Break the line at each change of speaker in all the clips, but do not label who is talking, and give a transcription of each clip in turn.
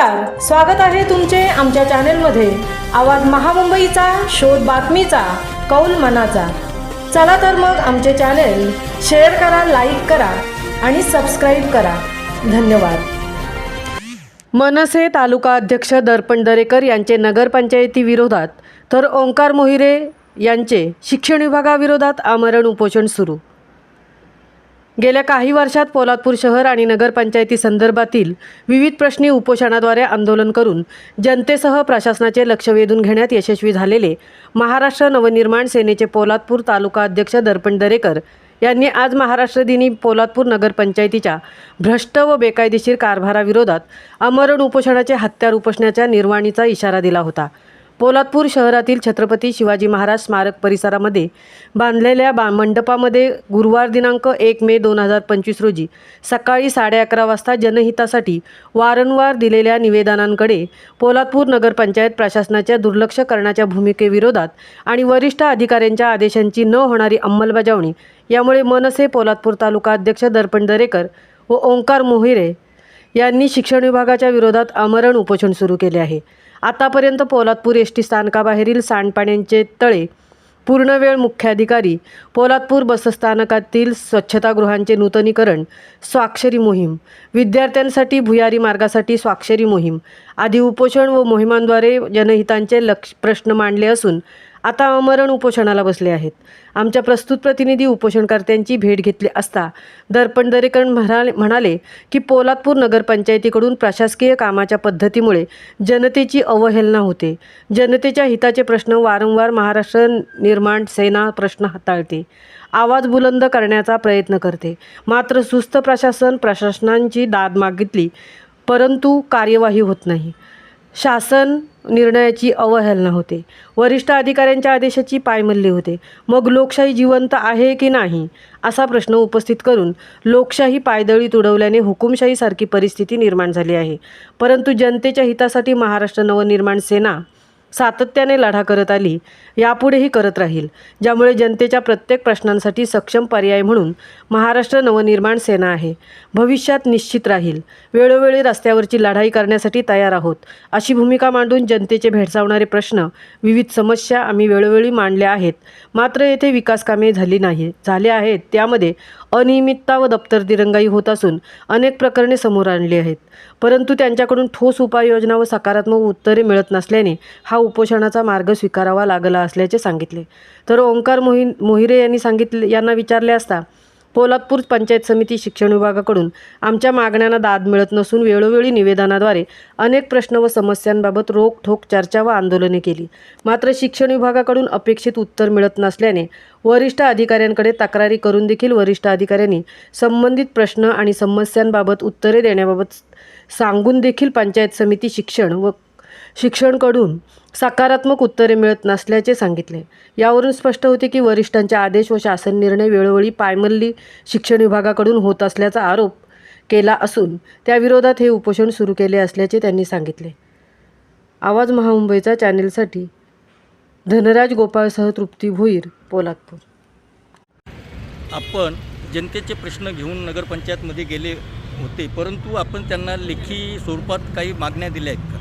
नमस्कार स्वागत आहे तुमचे आमच्या चॅनेलमध्ये. आवाज महामुंबईचा शोध बातमीचा कौल मनाचा. चला तर मग आमचे चॅनेल शेअर करा लाईक करा आणि सबस्क्राईब करा. धन्यवाद. मनसे तालुका अध्यक्ष दर्पण दरेकर यांचे नगरपंचायती विरोधात तर ओंकार मोहिरे यांचे शिक्षण विभागाविरोधात आमरण उपोषण सुरू. गेल्या काही वर्षात पोलादपूर शहर आणि नगरपंचायती संदर्भातील विविध प्रश्नी उपोषणाद्वारे आंदोलन करून जनतेसह प्रशासनाचे लक्ष वेधून घेण्यात यशस्वी झालेले महाराष्ट्र नवनिर्माण सेनेचे पोलादपूर तालुका अध्यक्ष दर्पण दरेकर यांनी आज महाराष्ट्र दिनी पोलादपूर नगरपंचायतीच्या भ्रष्ट व बेकायदेशीर कारभाराविरोधात अमरण उपोषणाचे हत्यार उपोषणाच्या निर्वाणीचा इशारा दिला होता. पोलादपूर शहरातील छत्रपती शिवाजी महाराज स्मारक परिसरामध्ये बांधलेल्या बा मंडपामध्ये गुरुवार दिनांक एक मे दोन हजार पंचवीस रोजी सकाळी साडे अकरा वाजता जनहितासाठी वारंवार दिलेल्या निवेदनांकडे पोलादपूर नगरपंचायत प्रशासनाच्या दुर्लक्ष करण्याच्या भूमिकेविरोधात आणि वरिष्ठ अधिकाऱ्यांच्या आदेशांची न होणारी अंमलबजावणी यामुळे मनसे पोलादपूर तालुका अध्यक्ष दर्पण दरेकर व ओंकार मोहिरे यांनी शिक्षण विभागाच्या विरोधात आमरण उपोषण सुरू केले आहे. आतापर्यंत पोलादपूर एस टी स्थानकाबाहेरील सांडपाण्यांचे तळे पूर्णवेळ मुख्याधिकारी पोलादपूर बसस्थानकातील स्वच्छतागृहांचे नूतनीकरण स्वाक्षरी मोहीम विद्यार्थ्यांसाठी भुयारी मार्गासाठी स्वाक्षरी मोहीम आदी उपोषण व मोहिमांद्वारे जनहितांचे लक्ष प्रश्न मांडले असून आता मरण उपोषणाला बसले आहेत. आमच्या प्रस्तुत प्रतिनिधी उपोषणकर्त्यांची भेट घेतली असता दर्पण दरेकरण म्हणाले म्हणाले की पोलादपूर नगरपंचायतीकडून प्रशासकीय कामाच्या पद्धतीमुळे जनतेची अवहेलना होते. जनतेच्या हिताचे प्रश्न वारंवार महाराष्ट्र निर्माण सेना प्रश्न हाताळते. आवाज बुलंद करण्याचा प्रयत्न करते. मात्र सुस्त प्रशासन प्रशासनांची दाद मागितली परंतु कार्यवाही होत नाही. शासन निर्णयाची अवहेलना होते. वरिष्ठ अधिकाऱ्यांच्या आदेशाची पायमल्ली होते. मग लोकशाही जिवंत आहे की नाही असा प्रश्न उपस्थित करून लोकशाही पायदळी तुडवल्याने हुकुमशाहीसारखी परिस्थिती निर्माण झाली आहे. परंतु जनतेच्या हितासाठी महाराष्ट्र नवनिर्माण सेना सातत्याने लढा करत आली यापुढेही करत राहील ज्यामुळे जनतेच्या प्रत्येक प्रश्नांसाठी सक्षम पर्याय म्हणून महाराष्ट्र नवनिर्माण सेना आहे. भविष्यात निश्चित राहील. वेळोवेळी रस्त्यावरची लढाई करण्यासाठी तयार आहोत अशी भूमिका मांडून जनतेचे भेडसावणारे प्रश्न विविध समस्या आम्ही वेळोवेळी मांडल्या आहेत. मात्र येथे विकास कामे झाली नाही झाले आहेत. त्यामध्ये अनियमितता व दप्तर दिरंगाई होत असून अनेक प्रकरणे समोर आणली आहेत. परंतु त्यांच्याकडून ठोस उपाययोजना व सकारात्मक उत्तरे मिळत नसल्याने हा उपोषणाचा मार्ग स्वीकारावा लागला असल्याचे सांगितले. तर ओंकार मोहि मोहिरे यांनी सांगितले यांना विचारले असता पोलादपूर पंचायत समिती शिक्षण विभागाकडून आमच्या मागण्यांना दाद मिळत नसून वेळोवेळी निवेदनाद्वारे अनेक प्रश्न व समस्यांबाबत रोखठोक चर्चा व आंदोलने केली. मात्र शिक्षण विभागाकडून अपेक्षित उत्तर मिळत नसल्याने वरिष्ठ अधिकाऱ्यांकडे तक्रारी करून देखील वरिष्ठ अधिकाऱ्यांनी संबंधित प्रश्न आणि समस्यांबाबत उत्तरे देण्याबाबत सांगून देखील पंचायत समिती शिक्षण व शिक्षणकडून सकारात्मक उत्तरे मिळत नसल्याचे सांगितले. यावरून स्पष्ट होते की वरिष्ठांचे आदेश व शासन निर्णय वेळोवेळी पायमल्ली शिक्षण विभागाकडून होत असल्याचा आरोप केला असून त्याविरोधात हे उपोषण सुरू केले असल्याचे त्यांनी सांगितले. आवाज महामुंबईचा चॅनेलसाठी धनराज गोपाळसह तृप्ती भोईर पोलादपूर.
आपण जनतेचे प्रश्न घेऊन नगरपंचायतमध्ये गेले होते परंतु आपण त्यांना लेखी स्वरूपात काही मागण्या दिल्या आहेत का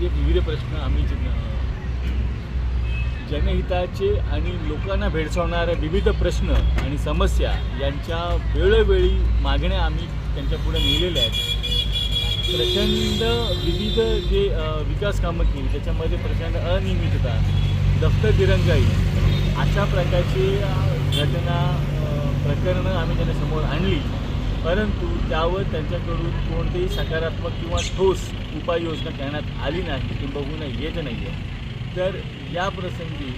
जे विविध प्रश्न आम्ही जनहिताचे आणि लोकांना भेडसावणाऱ्या विविध प्रश्न आणि समस्या यांच्या वेळोवेळी मागण्या आम्ही त्यांच्यापुढे नेलेल्या आहेत. प्रचंड विविध जे विकास कामं केली त्याच्यामध्ये प्रचंड अनियमितता दफ्तर दिरंगाई अशा प्रकारची घटना प्रकरणं आम्ही त्यांना समोर आणली. परंतु त्यावर त्यांच्याकडून कोणतेही सकारात्मक किंवा ठोस उपाययोजना करण्यात आली नाही किंबहुना येत नाही आहे तर या प्रसंगी